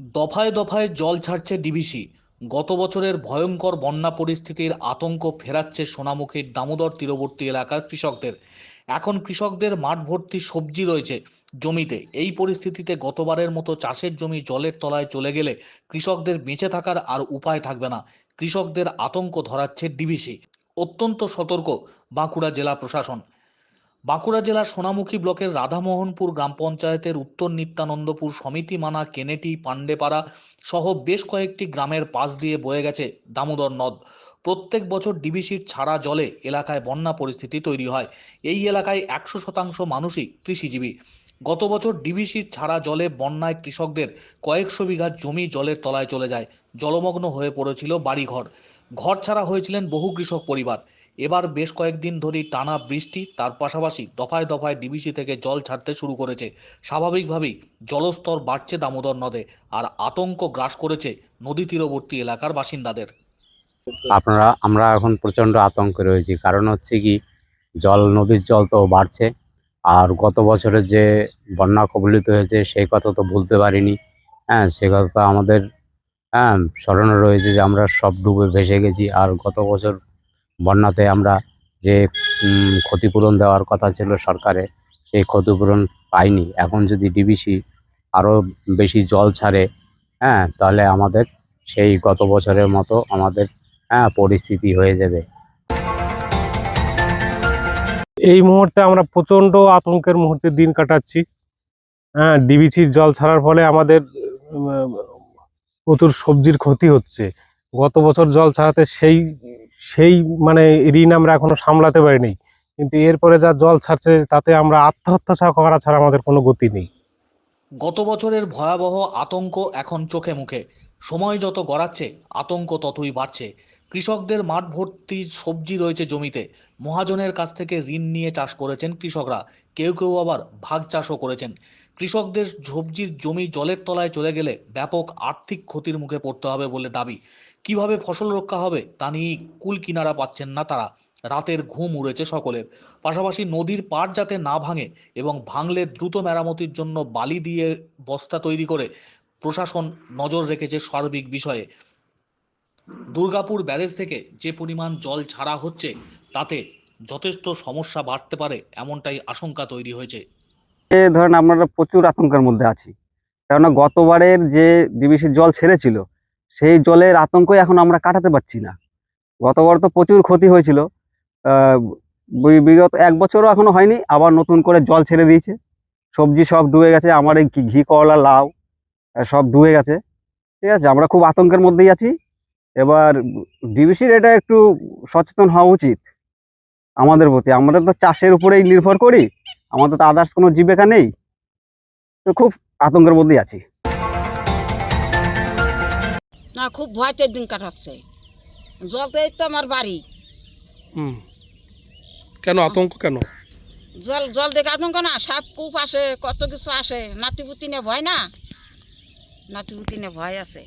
দফায় দফায় জল ছাড়ছে ডিবিসি। গত বছরের ভয়ঙ্কর বন্যা পরিস্থিতির আতঙ্ক ফেরাচ্ছে সোনামুখীর দামোদর তীরবর্তী এলাকার কৃষকদের। এখন কৃষকদের মাঠ ভর্তি সবজি রয়েছে জমিতে। এই পরিস্থিতিতে গতবারের মতো চাষের জমি জলের তলায় চলে গেলে কৃষকদের বেঁচে থাকার আর উপায় থাকবে না। কৃষকদের আতঙ্ক ধরাচ্ছে ডিবিসি। অত্যন্ত সতর্ক বাঁকুড়া জেলা প্রশাসন। বাঁকুড়া জেলার সোনামুখী ব্লকের রাধামোহনপুর গ্রাম পঞ্চায়েতের উত্তর নিত্যানন্দপুর সমিতি মানা কেনেটি পান্ডেপাড়া সহ বেশ কয়েকটি গ্রামের পাশ দিয়ে বয়ে গেছে দামোদর নদ। প্রত্যেক বছর ডিবিসির ছাড়া জলে এলাকায় বন্যা পরিস্থিতি তৈরি হয়। এই এলাকায় একশো শতাংশ মানুষই কৃষিজীবী। গত বছর ডিবিসির ছাড়া জলে বন্যায় কৃষকদের কয়েকশো বিঘা জমি জলের তলায় চলে যায়। জলমগ্ন হয়ে পড়েছিল বাড়িঘর। ঘর ছাড়া হয়েছিলেন বহু কৃষক পরিবার। এবার বেশ কয়েকদিন ধরেই টানা বৃষ্টি, তার পাশাপাশি দফায় দফায় ডিবিসি থেকে জল ছাড়তে শুরু করেছে। স্বাভাবিকভাবেই জলস্তর বাড়ছে দামোদর নদে আর আতঙ্ক গ্রাস করেছে নদী তীরবর্তী এলাকার বাসিন্দাদের। আপনারা, আমরা এখন প্রচণ্ড আতঙ্কে রয়েছি। কারণ হচ্ছে কি, জল, নদীর জল তো বাড়ছে। আর গত বছরের যে বন্যা কবলিত হয়েছে সেই কথা তো ভুলতে পারিনি। হ্যাঁ সে কথা আমাদের হ্যাঁ স্মরণে রয়েছে যে আমরা সব ডুবে ভেসে গেছি। আর গত বছর বন্যাতে আমরা যে ক্ষতিপূরণ দেওয়ার কথা ছিল সরকারের সেই ক্ষতিপূরণ পাইনি। এখন যদি ডিবিসি আরও বেশি জল ছাড়ে হ্যাঁ তাহলে আমাদের সেই গত বছরের মতো আমাদের হ্যাঁ পরিস্থিতি হয়ে যাবে। এই মুহূর্তে আমরা প্রচণ্ড আতঙ্কের মুহূর্তে দিন কাটাচ্ছি। হ্যাঁ ডিবিসির জল ছাড়ার ফলে আমাদের প্রচুর সবজির ক্ষতি হচ্ছে। গত বছর জল ছাড়াতে সেই সেই মানে ঋণ আমরা এখনও সামলাতে পারিনি। কিন্তু এরপরে যা জল ছাড়ছে, তাতে আমরা আত্মহত্যা করা ছাড়া আমাদের কোনো গতি নেই। গত বছরের ভয়াবহ আতঙ্ক এখন চোখে মুখে। সময় যত গড়াচ্ছে, আতঙ্ক ততই বাড়ছে। কৃষকদের মাঠ ভর্তি সবজি রয়েছে জমিতে। মহাজনের কাছ থেকে ঋণ নিয়ে চাষ করেছেন কৃষকরা। কেউ কেউ আবার ভাগ চাষও করেছেন। কৃষকদের সবজির জমি জলের তলায় চলে গেলে ব্যাপক আর্থিক ক্ষতির মুখে পড়তে হবে বলে দাবি। কীভাবে ফসল রক্ষা হবে তা নিয়ে কুল কিনারা পাচ্ছেন না তারা। রাতের ঘুম উড়েছে সকলের। পাশাপাশি নদীর পাড় যাতে না ভাঙে এবং ভাঙলে দ্রুত মেরামতির জন্য বালি দিয়ে বস্তা তৈরি করে প্রশাসন নজর রেখেছে সার্বিক বিষয়ে। দুর্গাপুর ব্যারেজ থেকে যে পরিমাণ জল ছাড়া হচ্ছে, তাতে যথেষ্ট সমস্যা বাড়তে পারে এমনটাই আশঙ্কা তৈরি হয়েছে। ধরেন আমরা প্রচুর আতঙ্কের মধ্যে আছি। কেননা গতবারের যে ডিবিসির জল ছেড়েছিল, সেই জলের আতঙ্কই এখন আমরা কাটাতে পারছি না। গতবার তো প্রচুর ক্ষতি হয়েছিল। বিগত এক বছরও এখনও হয়নি, আবার নতুন করে জল ছেড়ে দিয়েছে। সবজি সব ডুবে গেছে, আমার এই ঘি করলা, লাউ সব ডুবে গেছে। ঠিক আছে, আমরা খুব আতঙ্কের মধ্যেই আছি। এবার ডিবিসির এটা একটু সচেতন হওয়া উচিত আমাদের প্রতি। আমরা তো চাষের উপরেই নির্ভর করি আমাদের তো আদার্স কোনো জীবিকা নেই। তো খুব আতঙ্কের মধ্যেই আছি। না খুব ভয়তে দিন কাটাচ্ছে। জলতে তো আমার বাড়ি। হুম। কেন আতঙ্ক কেন? জল জল দেখে আতঙ্ক না সাপ কূপ আসে কত কিছু আসে নাতিপুতি নিয়ে ভয় না? নাতিপুতি নিয়ে ভয় আছে।